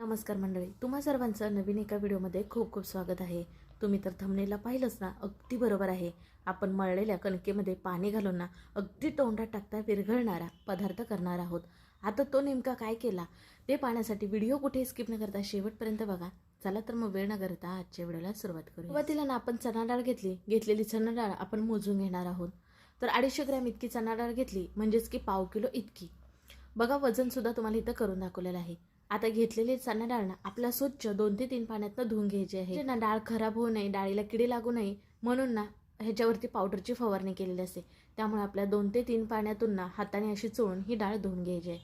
नमस्कार मंडळी तुम्हा सर्वांचं नवीन एका व्हिडिओमध्ये खूप खूप स्वागत आहे. तुम्ही तर थमनेला पाहिलंच ना अगदी बरोबर आहे. आपण मळलेल्या कणकेमध्ये पाणी घालून ना अगदी तोंडात टाकता विरघळणारा पदार्थ करणार आहोत. आता तो नेमका काय केला? ते पाहण्यासाठी व्हिडिओ कुठे स्किप न करता शेवटपर्यंत बघा. चला तर मग वेळ न करता आजच्या व्हिडिओला सुरुवात करू सुरुवातीला ना आपण चणा डाळ घेतली. घेतलेली चणा डाळ आपण मोजून घेणार आहोत. तर अडीचशे ग्रॅम इतकी चणा डाळ घेतली म्हणजेच की पाव किलो इतकी. बघा वजन सुद्धा तुम्हाला इथं करून दाखवलेलं आहे. आता घेतलेली चणा डाळ ना आपला स्वच्छ दोन ते तीन पाण्यातनं धुवून घ्यायची आहे. ना डाळ खराब होऊ नये डाळीला किडे लागू नये म्हणून ना ह्याच्यावरती पावडरची फवारणी केलेली असते. त्यामुळे आपल्या दोन ते तीन पाण्यातून ना हाताने अशी चोळून ही डाळ धुवून घ्यायची आहे.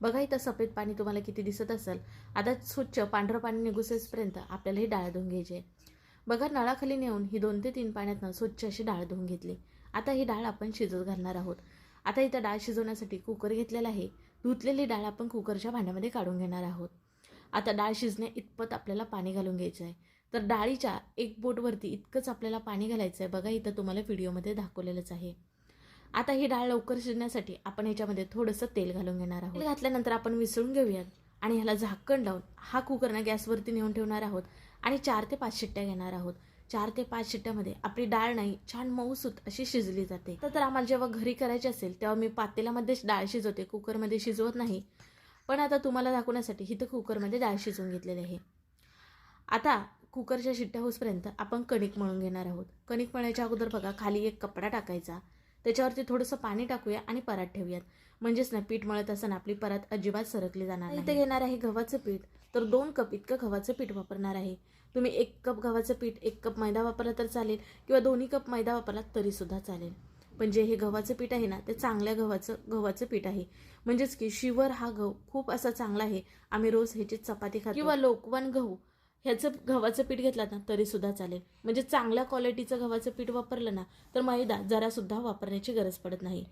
बघा इथं सफेद पाणी तुम्हाला किती दिसत असेल. आता स्वच्छ पांढरं पाणी निघुसेपर्यंत आपल्याला ही डाळ धुवून घ्यायची आहे. बघा नळाखाली नेऊन ही दोन ते तीन पाण्यातनं स्वच्छ अशी डाळ धुवून घेतली. आता ही डाळ आपण शिजत घालणार आहोत. आता इथं डाळ शिजवण्यासाठी कुकर घेतलेला आहे. धुतलेली डाळ आपण कुकरच्या भांड्यामध्ये काढून घेणार आहोत. आता डाळ शिजणे इतपत आपल्याला पाणी घालून घ्यायचं आहे तर डाळीच्या एक बोटवरती इतकंच आपल्याला पाणी घालायचं आहे बघा इथं तुम्हाला व्हिडिओमध्ये दाखवलेलंच आहे. आता ही डाळ लवकर शिजण्यासाठी आपण ह्याच्यामध्ये थोडंसं तेल घालून घेणार आहोत. तेल घातल्यानंतर आपण मिसळून घेऊयात आणि ह्याला झाकण लावून हा कुकर ना गॅसवरती नेऊन ठेवणार आहोत आणि चार ते पाच शिट्ट्या घेणार आहोत. चार ते पाच शिट्ट्यामध्ये आपली डाळ नाही छान मऊसूत अशी शिजली जाते. तर आम्हाला जेव्हा घरी करायची असेल तेव्हा मी पातेल्यामध्येच डाळ शिजवते कुकरमध्ये शिजवत नाही. पण आता तुम्हाला दाखवण्यासाठी इथं कुकरमध्ये डाळ शिजवून घेतलेली आहे. आता कुकरच्या शिट्ट्या होसपर्यंत आपण कणिक मळून घेणार आहोत. कणिक मळायच्या अगोदर बघा खाली एक कपडा टाकायचा. त्याच्यावरती थोडंसं पाणी टाकूया आणि परात ठेवूयात. म्हणजेच ना पीठ मळत असताना आपली परात अजिबात सरकली जाणार नाही. इथे घेणार आहे गव्हाचं पीठ. तर दोन कप इतकं गव्हाचं पीठ वापरणार आहे. तुम्ही एक कप गव्हाचं पीठ एक कप मैदा वापरला तर चालेल किंवा दोन्ही कप मैदा वापरला तरीसुद्धा चालेल. पण जे हे गव्हाचं पीठ आहे ना ते चांगल्या गव्हाचं गव्हाचं पीठ आहे. म्हणजेच की शिवर हा गहू खूप असा चांगला आहे. आम्ही रोज ह्याची चपाती खातो. किंवा लोकवन गहू. ह्याचं गव्हाचं पीठ घेतलं ना तरीसुद्धा चालेल. म्हणजे चांगल्या क्वालिटीचं गव्हाचं पीठ वापरलं ना तर मैदा जरासुद्धा वापरण्याची गरज पडत नाही.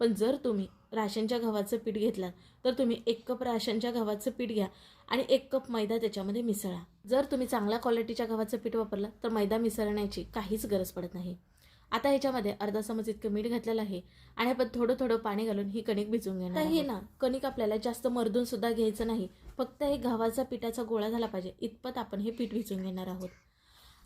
पण जर तुम्ही राशनच्या गव्हाचं पीठ घेतलं तर तुम्ही एक कप राशनच्या गव्हाचं पीठ घ्या आणि एक कप मैदा त्याच्यामध्ये मिसळा. जर तुम्ही चांगल्या क्वालिटीच्या गव्हाचं पीठ वापरलं तर मैदा मिसळण्याची काहीच गरज पडत नाही. आता ह्याच्यामध्ये अर्धा चमच इतकं मीठ घातलेलं आहे आणि आपण थोडं थोडं पाणी घालून ही कणिक भिजवून घेणार ही ना कणिक आपल्याला जास्त मर्दून सुद्धा घ्यायचं नाही. फक्त हे गव्हाचा पिठाचा गोळा झाला पाहिजे. इतपत आपण हे पीठ भिजवून घेणार आहोत.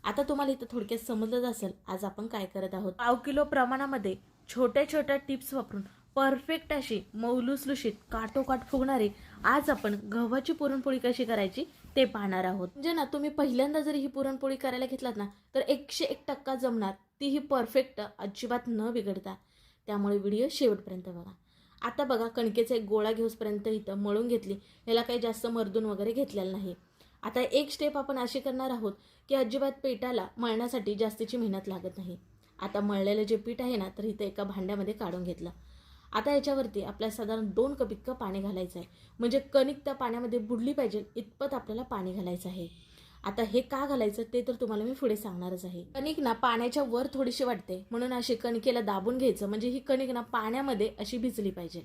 आता तुम्हाला इथं थोडक्यात समजलं असेल आज आपण काय करत आहोत. पाव किलो प्रमाणामध्ये छोट्या छोट्या टिप्स वापरून परफेक्ट अशी मौलुसलुशीत काटोकाट फुगणारी आज आपण गव्हाची पुरणपोळी कशी करायची ते पाहणार आहोत. म्हणजे ना तुम्ही पहिल्यांदा जरी ही पुरणपोळी करायला घेतलात ना तर एकशे एक टक्का जमणार. तीही परफेक्ट अजिबात न बिघडता त्यामुळे व्हिडिओ शेवटपर्यंत बघा. आता बघा कणकेचा एक गोळा घेऊसपर्यंत इथं मळून घेतली. याला काही जास्त मर्दून वगैरे घेतलेलं नाही. आता एक स्टेप आपण अशी करणार आहोत की अजिबात पेटाला मळण्यासाठी जास्तीची मेहनत लागत नाही. आता मळलेलं जे पीठ आहे ना तर इथं एका भांड्यामध्ये काढून घेतलं. आता याच्यावरती आपल्याला साधारण दोन कप इतकं पाणी घालायचं आहे म्हणजे कणिक त्या पाण्यामध्ये बुडली पाहिजे इतपत आपल्याला पाणी घालायचं आहे. आता हे का घालायचं ते तर तुम्हाला मी पुढे सांगणारच आहे. कणिक ना पाण्याच्या वर थोडीशी वाटते म्हणून अशी कणिकेला दाबून घ्यायचं. म्हणजे ही कणिक ना पाण्यामध्ये अशी भिजली पाहिजे.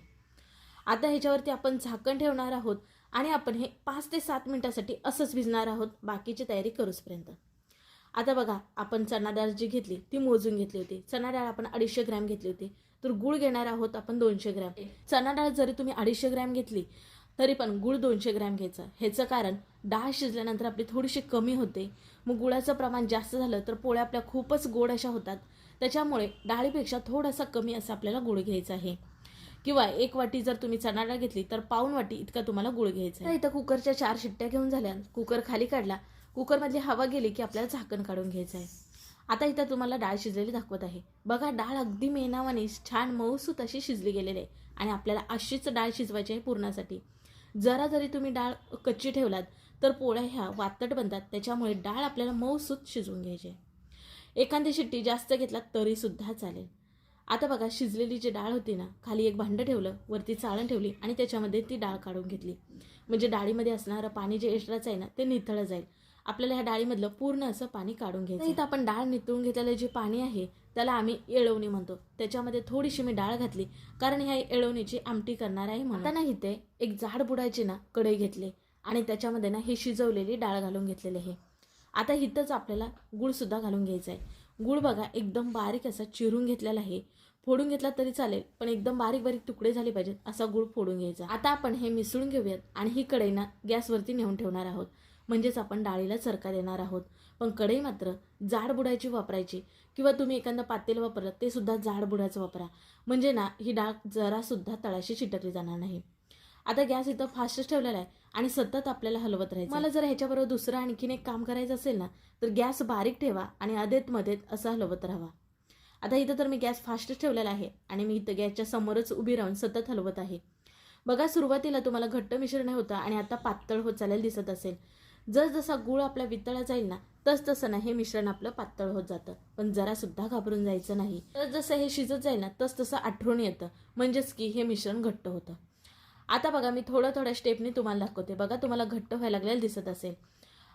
आता ह्याच्यावरती आपण झाकण ठेवणार आहोत आणि आपण हे पाच ते सात मिनिटासाठी असंच भिजणार आहोत. बाकीची तयारी करूचपर्यंत आता बघा आपण चणा डाळ जी घेतली ती मोजून घेतली होती. चणा डाळ आपण अडीचशे ग्रॅम घेतली होती. तर गुळ घेणार आहोत आपण दोनशे ग्रॅम. चणा डाळ जरी तुम्ही अडीचशे ग्रॅम घेतली तरी पण गुळ दोनशे ग्रॅम घ्यायचं. ह्याचं कारण डाळ शिजल्यानंतर आपली थोडीशी कमी होते. मग गुळाचं प्रमाण जास्त झालं तर पोळ्या आपल्या खूपच गोड अशा होतात. त्याच्यामुळे डाळीपेक्षा थोडासा कमी असं आपल्याला गुळ घ्यायचा आहे. किंवा एक वाटी जर तुम्ही चणा डाळ घेतली तर पाऊन वाटी इतका तुम्हाला गुळ घ्यायचा आहे. इथं कुकरच्या चार शिट्ट्या घेऊन झाल्या. कुकर खाली काढला. कुकरमधली हवा गेली की आपल्याला झाकण काढून घ्यायचं आहे. आता इथं तुम्हाला डाळ शिजलेली दाखवत आहे. बघा डाळ अगदी मेनावाने छान मऊसूत अशी शिजली गेलेली आहे. आणि आपल्याला अशीच डाळ शिजवायची आहे पूर्णासाठी. जरा जरी तुम्ही डाळ कच्ची ठेवलात तर पोळ्या ह्या वातट बनतात. त्याच्यामुळे डाळ आपल्याला मऊसूत शिजवून घ्यायची एखादी शिट्टी जास्त घेतला तरीसुद्धा चालेल. आता बघा शिजलेली जी डाळ होती ना खाली एक भांडं ठेवलं वरती चाळण ठेवली आणि त्याच्यामध्ये ती डाळ काढून घेतली. म्हणजे डाळीमध्ये असणारं पाणी जे एक्स्ट्राचं आहे ना ते निथळलं जाईल. आपल्याला ह्या डाळीमधलं पूर्ण असं पाणी काढून घ्यायचं इथं आपण डाळ नितळून घेतलेलं जे पाणी आहे त्याला आम्ही येळवणी म्हणतो. त्याच्यामध्ये थोडीशी मी डाळ घातली कारण ह्या येळवणीची आमटी करणार आहे म्हणून ना इथे एक जाड बुडायची ना कढई घेतली आणि त्याच्यामध्ये ना हे शिजवलेली डाळ घालून घेतलेली आहे. आता इथंच आपल्याला गुळसुद्धा घालून घ्यायचा आहे. गुळ बघा एकदम बारीक असा चिरून घेतलेला आहे. फोडून घेतला तरी चालेल पण एकदम बारीक बारीक तुकडे झाले पाहिजेत असा गुळ फोडून घ्यायचा. आता आपण हे मिसळून घेऊयात आणि ही कढई ना गॅसवरती नेऊन ठेवणार आहोत. म्हणजेच आपण डाळीला चरका देणार आहोत. पण कढई मात्र जाड बुडायची वापरायची. किंवा तुम्ही एखादं पातेल वापरलं ते सुद्धा जाड बुडाचं वापरा. म्हणजे ना ही डाळ जरासुद्धा तळाशी चिटकली जाणार नाही. आता गॅस इथं फास्टच ठेवलेला आहे आणि सतत आपल्याला हलवत राहायचं मला जर ह्याच्याबरोबर दुसरं आणखीन एक काम करायचं असेल ना तर गॅस बारीक ठेवा आणि अदेत मध्येत असं हलवत राहावा आता इथं तर मी गॅस फास्टच ठेवलेला आहे आणि मी इथं गॅसच्या समोरच उभी राहून सतत हलवत आहे. बघा सुरुवातीला तुम्हाला घट्ट मिश्रण होतं आणि आता पातळ होत चालेल दिसत असेल. जसजसा गुळ आपला वितळा जाईल ना तस तसं ना हे मिश्रण आपलं पातळ होत जातं. पण जरा सुद्धा घाबरून जायचं नाही. तर जसं हे शिजत जाईल ना तस तसं आठवण येतं. म्हणजेच की हे मिश्रण घट्ट होतं. आता बघा मी थोडं थोड्या स्टेपने तुम्हाला दाखवते. बघा तुम्हाला घट्ट व्हायला लागलेलं दिसत असेल.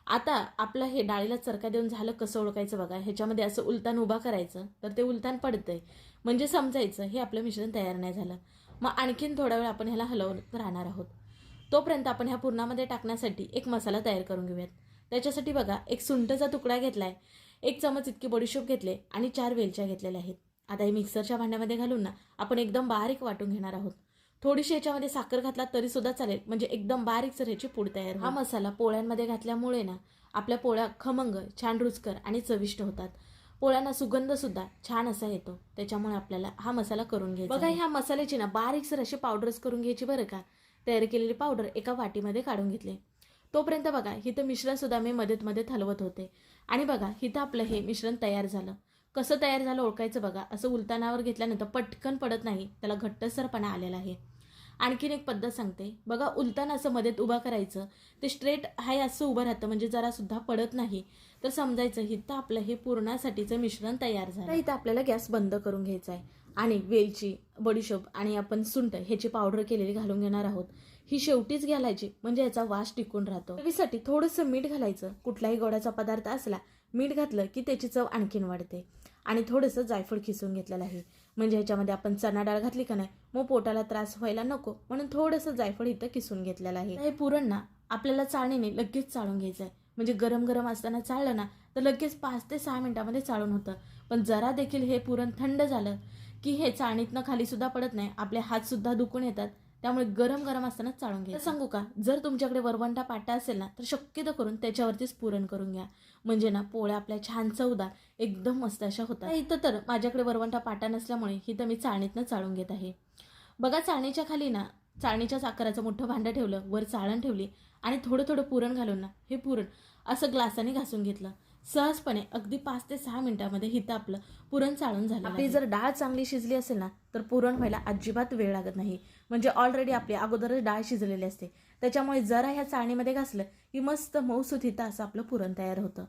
आता आपलं हे डाळीला चरका देऊन झालं कसं ओळखायचं बघा? ह्याच्यामध्ये असं उलतान उभा करायचं तर ते उलतान पडतंय. म्हणजे समजायचं हे आपलं मिश्रण तयार नाही झालं. मग आणखीन थोडा वेळ आपण ह्याला हलवत राहणार आहोत. तोपर्यंत आपण ह्या पुरणामध्ये टाकण्यासाठी एक मसाला तयार करून घेऊयात. त्याच्यासाठी बघा एक सुंठचा तुकडा घेतला आहे एक चमच इतकी बडीशोप घेतले आणि चार वेलच्या घेतलेल्या आहेत. आता हे मिक्सरच्या भांड्यामध्ये घालून ना आपण एकदम बारीक वाटून घेणार आहोत. थोडीशी याच्यामध्ये साखर घातला तरी सुद्धा चालेल म्हणजे एकदम बारीक सर ह्याची पूड तयार हा मसाला पोळ्यांमध्ये घातल्यामुळे ना आपल्या पोळ्या खमंग छान रुचकर आणि चविष्ट होतात. पोळ्यांना सुगंध सुद्धा छान असा येतो. त्याच्यामुळे आपल्याला हा मसाला करून घ्यायचा बघा ह्या मसाल्याची ना बारीक सर अशी पावडर्स करून घ्यायची बरं का तयार केलेली पावडर एका वाटीमध्ये काढून घेतले. तोपर्यंत बघा हिथं मिश्रण सुद्धा मी मध्येत मध्ये हलवत होते. आणि बघा हिथं आपलं हे मिश्रण तयार झालं. कसं तयार झालं ओळखायचं बघा. असं उलतानावर घेतल्यानंतर पटकन पडत नाही. त्याला घट्टसरपणा आलेला आहे. आणखीन एक पद्धत सांगते. बघा उलताना असं मध्येत उभा करायचं. ते स्ट्रेट हाय असं उभं राहतं. म्हणजे जरा सुद्धा पडत नाही. तर समजायचं हिथं आपलं हे पूर्णासाठीचं मिश्रण तयार झालं. इथं आपल्याला गॅस बंद करून घ्यायचा आहे. आणि वेलची बडीशोप आणि आपण सुंठ ह्याची पावडर केलेली घालून घेणार आहोत. ही शेवटीच घालायची म्हणजे याचा वास टिकून राहतो. चवीसाठी थोडंसं मीठ घालायचं. कुठलाही गोडाचा पदार्थ असला मीठ घातलं की त्याची चव आणखीन वाढते. आणि थोडंसं जायफळ खिसून घेतलेलं आहे. म्हणजे ह्याच्यामध्ये आपण चणा डाळ घातली का नाही मग पोटाला त्रास व्हायला नको म्हणून थोडंसं जायफळ इथं किसून घेतलेलं आहे. हे पुरण ना आपल्याला चाळणीने लगेच चाळून घ्यायचं आहे म्हणजे गरम गरम असताना चाळलं ना तर लगेच पाच ते सहा मिनिटामध्ये चाळून होतं. पण जरा देखील हे पुरण थंड झालं की हे चाळणीतनं खाली सुद्धा पडत नाही आपले हात सुद्धा दुखून येतात त्यामुळे गरम गरम असताना चाळून घ्या सांगू का जर तुमच्याकडे वरवंटा पाटा असेल ना तर शक्यतो करून त्याच्यावरतीच पुरण करून घ्या. म्हणजे ना पोळ्या आपल्या छान चवदार एकदम मस्त अशा होतात. इथं तर माझ्याकडे वरवंटा पाटा नसल्यामुळे ही तर मी चाळणीतनं चाळून घेत आहे. बघा चाळणीच्या खाली ना चाळणीच्या साखराचं मोठं भांडं ठेवलं वर चाळण ठेवली आणि थोडं थोडं पुरण घालून ना हे पुरण असं ग्लासाने घासून घेतलं. सहजपणे अगदी पाच ते सहा मिनिटामध्ये हिथं आपलं पुरण चाळून झालं आपली जर डाळ चांगली शिजली असेल ना तर पुरण व्हायला अजिबात वेळ लागत नाही. म्हणजे ऑलरेडी आपली अगोदरच डाळ शिजलेली असते. त्याच्यामुळे जरा ह्या चाळणीमध्ये घासलं की मस्त मऊसूत हिथं असं आपलं पुरण तयार होतं.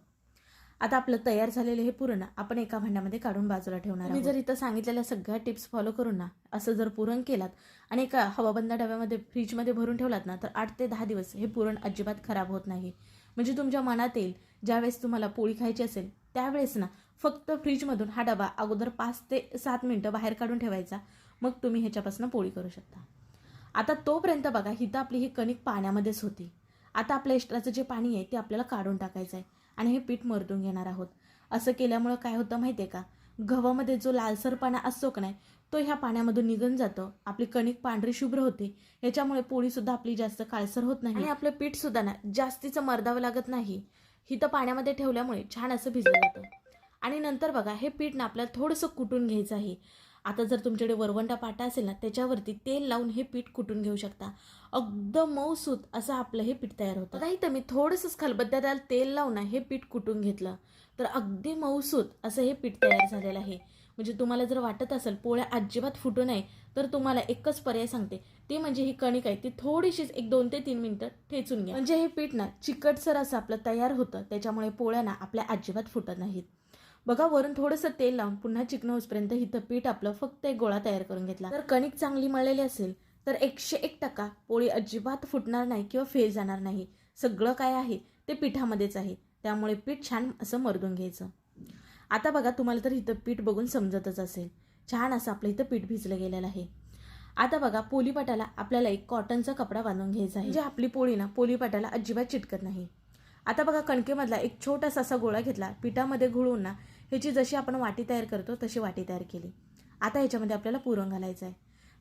आता आपलं तयार झालेलं हे पुरण आपण एका भांड्यामध्ये काढून बाजूला ठेवणार मी जर इथं सांगितलेल्या सगळ्या टिप्स फॉलो करून ना असं जर पुरण केलात आणि एका हवाबंद डब्यामध्ये फ्रीजमध्ये भरून ठेवलात ना तर आठ ते दहा दिवस हे पुरण अजिबात खराब होत नाही. म्हणजे तुमच्या मनात येईल ज्यावेळेस तुम्हाला पोळी खायची असेल त्यावेळेस ना फक्त फ्रीजमधून हा डबा अगोदर पाच ते सात मिनटं बाहेर काढून ठेवायचा. मग तुम्ही ह्याच्यापासून पोळी करू शकता. आता तोपर्यंत बघा हिथं आपली ही कणिक पाण्यामध्येच होती. आता आपल्या एक्स्ट्राचं जे पाणी आहे ते आपल्याला काढून टाकायचं आहे आणि हे पीठ मरतून घेणार आहोत. असं केल्यामुळं काय होतं माहिती आहे का? गव्हामध्ये जो लालसरपणा असतो का नाही तो ह्या पाण्यामधून निघून जातो. आपली कणिक पांढरी शुभ्र होते. ह्याच्यामुळे पोळीसुद्धा आपली जास्त काळसर होत नाही. आणि आपलं पीठ सुद्धा ना जास्तीचं मर्दावं लागत नाही. हिथं पाण्यामध्ये ठेवल्यामुळे छान असं भिजलं जातं. आणि नंतर बघा हे पीठ ना आपल्याला थोडंसं कुटून घ्यायचं आहे आता जर तुमच्याकडे वरवंटा पाटा असेल ना त्याच्यावरती तेल लावून हे पीठ कुटून घेऊ शकता. अगदम मऊसूत असं आपलं हे पीठ तयार होतं. नाही तर मी थोडंसंच खलबत्त्याला तेल लावून हे पीठ कुटून घेतलं. तर अगदी मऊसूत असं हे पीठ तयार झालेलं आहे. म्हणजे तुम्हाला जर वाटत असेल पोळ्या अजिबात फुटू नये तर तुम्हाला एकच पर्याय सांगते. ती म्हणजे ही कणिक आहे ती थोडीशीच एक दोन ते तीन मिनटं ठेचून घ्या. म्हणजे हे पीठ ना चिकटसर असं आपलं तयार होतं त्याच्यामुळे पोळ्या ना आपल्या अजिबात फुटत नाहीत. बघा वरून थोडंसं तेल लावून पुन्हा चिकन होसपर्यंत हिथं पीठ आपलं फक्त एक गोळा तयार करून घेतला. तर कणिक चांगली मळलेली असेल तर एकशे एक टक्का पोळी अजिबात फुटणार नाही किंवा फेल जाणार नाही. सगळं काय आहे ते पिठामध्येच आहे. त्यामुळे पीठ छान असं मरदून घ्यायचं. आता बघा तुम्हाला तर इथं पीठ बघून समजतच असेल. छान असं आपलं इथं पीठ भिजलं गेलेलं आहे. आता बघा पोलीपाटाला आपल्याला एक कॉटनचा कपडा बांधून घ्यायचा आहे. जे आपली पोळी ना पोलीपाटाला अजिबात चिटकत नाही. आता बघा कणकेमधला एक छोटासा असा गोळा घेतला पिठामध्ये घुळून ना ह्याची जशी आपण वाटी तयार करतो तशी वाटी तयार केली. आता ह्याच्यामध्ये आपल्याला पुरण घालायचं आहे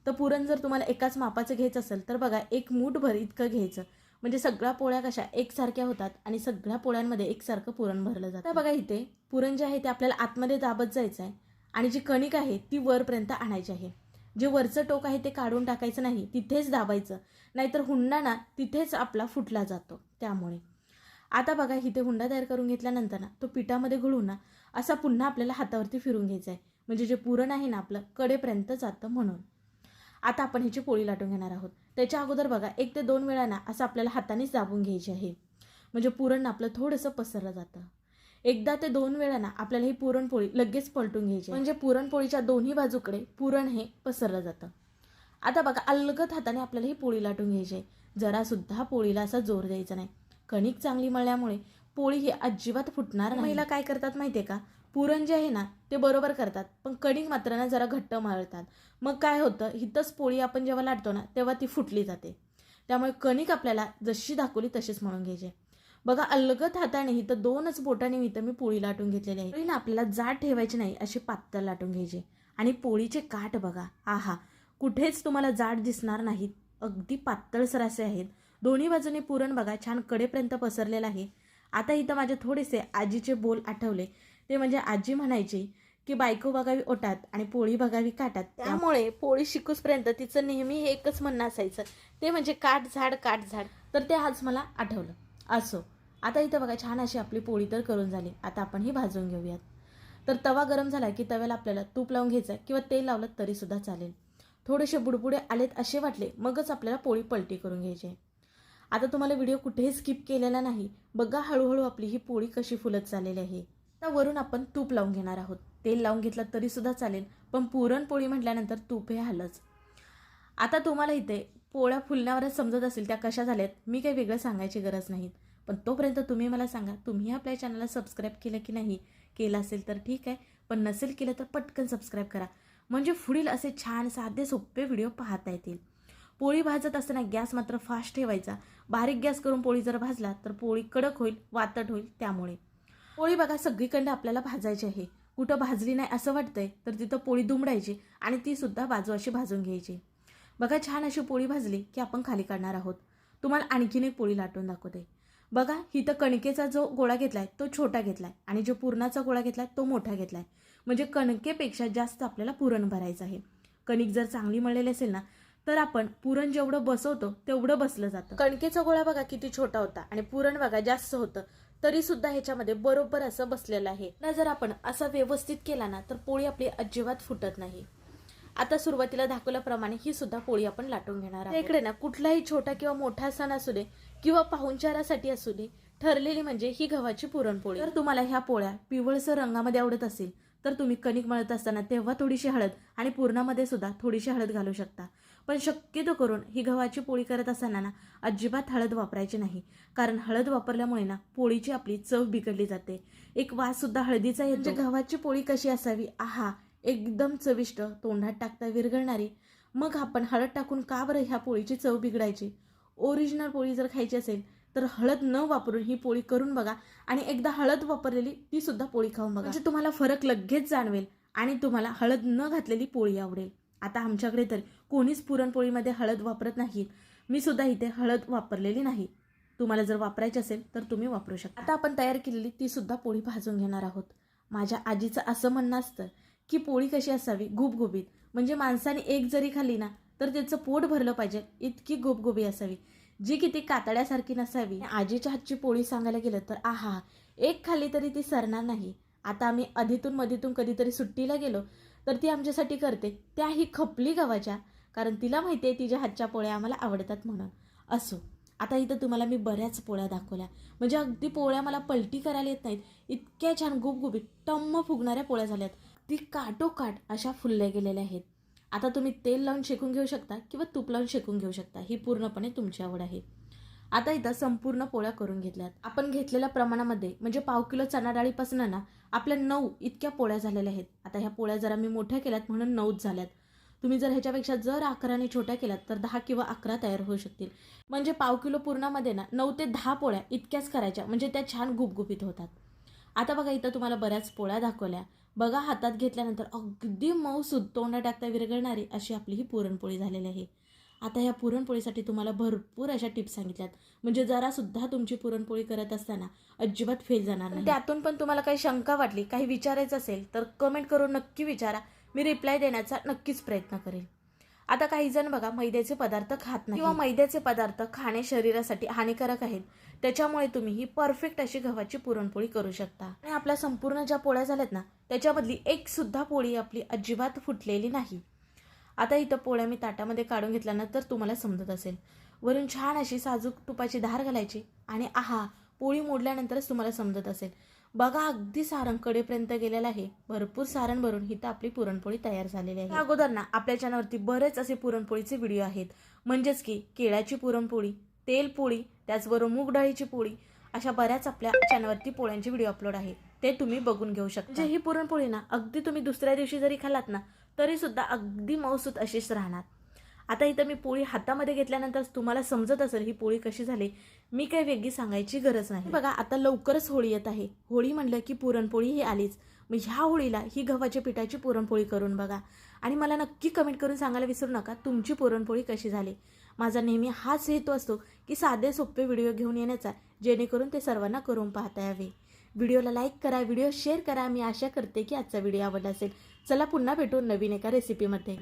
तर पुरण जर तुम्हाला एकाच मापाचं घ्यायचं असेल तर बघा एक मूठभर इतकं घ्यायचं. म्हणजे सगळ्या पोळ्या कशा एकसारख्या होतात आणि सगळ्या पोळ्यांमध्ये एकसारखं पुरण भरलं जातं. बघा इथे पुरण जे आहे ते आपल्याला आतमध्ये दाबत जायचं आहे आणि जी कणिक आहे ती वरपर्यंत आणायची आहे. जे वरचं टोक आहे ते काढून टाकायचं नाही तिथेच दाबायचं. नाहीतर हुंडा ना तिथेच आपला फुटला जातो त्यामुळे. आता बघा इथे हुंडा तयार करून घेतल्यानंतर ना तो पिठामध्ये घुळून ना असा पुन्हा आपल्याला हातावरती फिरून घ्यायचा आहे म्हणजे जे पुरण आहे ना आपलं कडेपर्यंत जातं म्हणून. आता आपण ह्याची पोळी लाटून घेणार आहोत. त्याच्या अगोदर बघा एक ते दोन वेळा ना असं आपल्याला हातानेच दाबून घ्यायचे आहे. म्हणजे पुरण आपलं थोडंसं पसरलं जातं. एकदा ते दोन वेळा ना आपल्याला ही पुरणपोळी लगेच पलटून घ्यायची. म्हणजे पुरणपोळीच्या दोन्ही बाजूकडे पुरण हे पसरलं जातं. आता बघा अलगत हाताने आपल्याला ही पोळी लाटून घ्यायची आहे. जरासुद्धा पोळीला असा जोर द्यायचा नाही. कणिक चांगली मळल्यामुळे पोळी ही अजिबात फुटणार नाही. महिला काय करतात माहिती आहे का? पुरण जे आहे ना ते बरोबर करतात. पण कणिक मात्र ना जरा घट्ट मळतात. मग काय होतं हिथंच पोळी आपण जेव्हा लाटतो ना तेव्हा ती फुटली जाते. त्यामुळे कणिक आपल्याला जशी दाखवली तशीच म्हणून घ्यायची. बघा अलगत हाताने तर दोनच बोटाने इथं मी पोळी लाटून घेतलेली आहे. पोळीला आपल्याला जाड ठेवायची नाही अशी पातळ लाटून घ्यायची. आणि पोळीचे काठ बघा. आहा कुठेच तुम्हाला जाड दिसणार नाहीत अगदी पातळसर असे आहेत. दोन्ही बाजूने पुरण बघा छान कडेपर्यंत पसरलेलं आहे. आता इथं माझे थोडेसे आजीचे बोल आठवले. ते म्हणजे आजी म्हणायची की बायको बघावी ओटात आणि पोळी बघावी काटात. त्यामुळे पोळी शिकूसपर्यंत तिचं नेहमी हे एकच म्हणणं असायचं. ते म्हणजे काठ झाड काठ झाड. तर ते आज मला आठवलं. असो. आता इथं बघा छान अशी आपली पोळी तर करून झाली. आता आपण ही भाजून घेऊयात. तर तवा गरम झाला की तव्याला आपल्याला तूप लावून घ्यायचं आहे किंवा तेल लावलं तरीसुद्धा चालेल. थोडेसे बुडबुडे आलेत असे वाटले मगच आपल्याला पोळी पलटी करून घ्यायची आहे. आता तुम्हाला व्हिडिओ कुठेही स्किप केलेला नाही बघा हळूहळू आपली ही पोळी कशी फुलत चाललेली आहे. आता वरून आपण तूप लावून घेणार आहोत. तेल लावून घेतलं तरीसुद्धा चालेल पण पुरणपोळी म्हटल्यानंतर तूप हे हलंच. आता तुम्हाला इथे पोळ्या फुलण्यावरच समजत असेल त्या कशा झाल्यात मी काही वेगळं सांगायची गरज नाहीत पण तोपर्यंत तुम्ही मला सांगा तुम्ही आपल्या चॅनलला सबस्क्राईब केलं की नाही केलं असेल तर ठीक आहे. पण नसेल केलं तर पटकन सबस्क्राईब करा. म्हणजे पुढील असे छान साधे सोपे व्हिडिओ पाहता येतील. पोळी भाजत असताना गॅस मात्र फास्ट ठेवायचा. बारीक गॅस करून पोळी जर भाजला तर पोळी कडक होईल वातट होईल त्यामुळे. पोळी बघा सगळीकडे आपल्याला भाजायची आहे. कुठं भाजली नाही असं वाटतंय तर तिथं पोळी दुमडायची आणि ती सुद्धा बाजू अशी भाजून घ्यायची. बघा छान अशी पोळी भाजली की आपण खाली काढणार आहोत. तुम्हाला आणखीन एक पोळी लाटून दाखवते. बघा इथं कणकेचा जो गोळा घेतलाय तो छोटा घेतलाय आणि जो पुरणाचा गोळा घेतलाय तो मोठा घेतलाय. म्हणजे कणकेपेक्षा जास्त आपल्याला पुरण भरायचं आहे. कणिक जर चांगली मळलेली असेल ना तर आपण पुरण जेवढं बसवतो तेवढं बसलं जातं. कणकेचा गोळा बघा किती छोटा होता आणि पुरण बघा जास्त होतं. तरी सुद्धा ह्याच्यामध्ये बरोबर असं बसलेलं आहे. ना जर आपण असा व्यवस्थित केला ना तर पोळी आपली अजिबात फुटत नाही. आता सुरुवातीला दाखवल्याप्रमाणे ही सुद्धा पोळी आपण लाटून घेणार इकडे ना कुठलाही छोटा किंवा मोठा सण असू दे किंवा पाहुणचारासाठी असू दे ठरलेली म्हणजे ही गव्हाची पुरणपोळी. जर तुम्हाला ह्या पोळ्या पिवळसर रंगामध्ये आवडत असेल तर तुम्ही कणिक मळत असताना तेव्हा थोडीशी हळद आणि पुरणामध्ये सुद्धा थोडीशी हळद घालू शकता. पण शक्यतो करून ही गव्हाची पोळी करत असताना ना अजिबात हळद वापरायची नाही. कारण हळद वापरल्यामुळे ना पोळीची आपली चव बिघडली जाते. एक वास सुद्धा हळदीचा येतो. म्हणजे गव्हाची पोळी कशी असावी? आहा एकदम चविष्ट तोंडात टाकता विरघळणारी. मग आपण हळद टाकून का बरं ह्या पोळीची चव बिघडायची? ओरिजिनल पोळी जर खायची असेल तर हळद न वापरून ही पोळी करून बघा. आणि एकदा हळद वापरलेली ती सुद्धा पोळी खाऊन बघा. म्हणजे तुम्हाला फरक लगेच जाणवेल आणि तुम्हाला हळद न घातलेली पोळी आवडेल. आता आमच्याकडे तर कोणीच पुरणपोळीमध्ये हळद वापरत नाही मी सुद्धा इथे हळद वापरलेली नाही. तुम्हाला जर वापरायची असेल तर तुम्ही वापरू शकता. आता आपण तयार केलेली ती सुद्धा पोळी भाजून घेणार आहोत. माझ्या आजीचं असं म्हणणं असतं की पोळी कशी असावी? गुबगुबीत. म्हणजे माणसाने एक जरी खाल्ली ना तर त्याचं पोट भरलं पाहिजे. इतकी गोबगोबी असावी. जी किती कातड्यासारखी नसावी. आजीच्या हातची पोळी सांगायला गेलं तर आहा एक खाल्ली तरी ती सरणार नाही. आता आम्ही अधीतून मधीतून कधीतरी सुट्टीला गेलो तर ती आमच्यासाठी करते. त्याही खपली गव्हाच्या कारण तिला माहिती आहे तिच्या हातच्या पोळ्या आम्हाला आवडतात म्हणून. असो आता इथं तुम्हाला मी बऱ्याच पोळ्या दाखवल्या. म्हणजे अगदी पोळ्या मला पलटी करायला येत नाहीत. इतक्या छान गुबगुबीत टम्म फुगणाऱ्या पोळ्या झाल्यात. ती काटोकाट अशा फुलल्या गेलेल्या आहेत. आता तुम्ही तेल लावून शेकून घेऊ शकता किंवा तूप लावून शेकून घेऊ शकता. ही पूर्णपणे तुमची आवड आहे. आता इथं संपूर्ण पोळ्या करून घेतल्यात. आपण घेतलेल्या प्रमाणामध्ये म्हणजे पाव किलो चणा डाळीपासून ना आपल्या नऊ इतक्या पोळ्या झालेल्या आहेत. आता ह्या पोळ्या जरा मी मोठ्या केल्यात म्हणून नऊच झाल्यात. तुम्ही जर ह्याच्यापेक्षा जर अकराने छोट्या केल्यात तर दहा किंवा अकरा तयार होऊ शकतील. म्हणजे पाव किलो पूर्णामध्ये ना नऊ ते दहा पोळ्या इतक्याच करायच्या म्हणजे त्या छान गुपगुपीत होतात. आता बघा इथं तुम्हाला बऱ्याच पोळ्या दाखवल्या. बघा हातात घेतल्यानंतर अगदी मऊसूद तोंडात टाकता विरघळणारी अशी आपली ही पुरणपोळी झालेली आहे. आता ह्या पुरणपोळीसाठी तुम्हाला भरपूर अशा टिप्स सांगितल्यात. म्हणजे जरासुद्धा तुमची पुरणपोळी करत असताना अजिबात फेल जाणार नाही. त्यातून पण तुम्हाला काही शंका वाटली काही विचारायचं असेल तर कमेंट करून नक्की विचारा. मी रिप्लाय देण्याचा नक्कीच प्रयत्न करेल. आता काही जण बघा मैद्याचे पदार्थ खात नाही. किंवा मैद्याचे पदार्थ खाणे शरीरासाठी हानिकारक आहेत. त्याच्यामुळे तुम्ही ही परफेक्ट अशी गव्हाची पुरणपोळी करू शकता. आणि आपल्या संपूर्ण ज्या पोळ्या झाल्यात ना त्याच्यामधली एक सुद्धा पोळी आपली अजिबात फुटलेली नाही. आता इथं पोळ्या मी ताटामध्ये काढून घेतल्यानंतर तुम्हाला समजत असेल. वरून छान अशी साजूक तुपाची धार घालायची आणि आहा पोळी मोडल्यानंतरच तुम्हाला समजत असेल. बघा अगदी सारण कडेपर्यंत गेलेलं आहे. भरपूर सारण भरून हिथं आपली पुरणपोळी तयार झालेली आहे. अगोदर ना आपल्या चॅनलवरती बरेच असे पुरणपोळीचे व्हिडिओ आहेत. म्हणजेच की केळ्याची पुरणपोळी तेलपोळी त्याचबरोबर मूग डाळीची पोळी अशा बऱ्याच आपल्या चॅनलवरती पोळ्यांचे व्हिडिओ अपलोड आहे ते तुम्ही बघून घेऊ शकता. म्हणजे ही पुरणपोळी ना अगदी तुम्ही दुसऱ्या दिवशी जरी खालात ना तरी सुद्धा अगदी मऊसूत अशीच राहणार. आता इथं मी पोळी हातामध्ये घेतल्यानंतर तुम्हाला समजत असेल ही पोळी कशी झाली. मी काही वेगळी सांगायची गरज नाही. बघा आता लवकरच होळी येत आहे. होळी म्हणलं की पुरणपोळी ही आलीच. मग ह्या होळीला ही गव्हाच्या पिठाची पुरणपोळी करून बघा. आणि मला नक्की कमेंट करून सांगायला विसरू नका तुमची पुरणपोळी कशी झाली. माझा नेहमी हाच हेतू असतो की साधे सोपे व्हिडिओ घेऊन येण्याचा जेणेकरून ते सर्वांना करून पाहता यावे. व्हिडिओला लाईक करा व्हिडिओ शेअर करा. मी आशा करते की आजचा व्हिडिओ आवडला असेल. चला पुन्हा भेटू नवीन एका रेसिपीमध्ये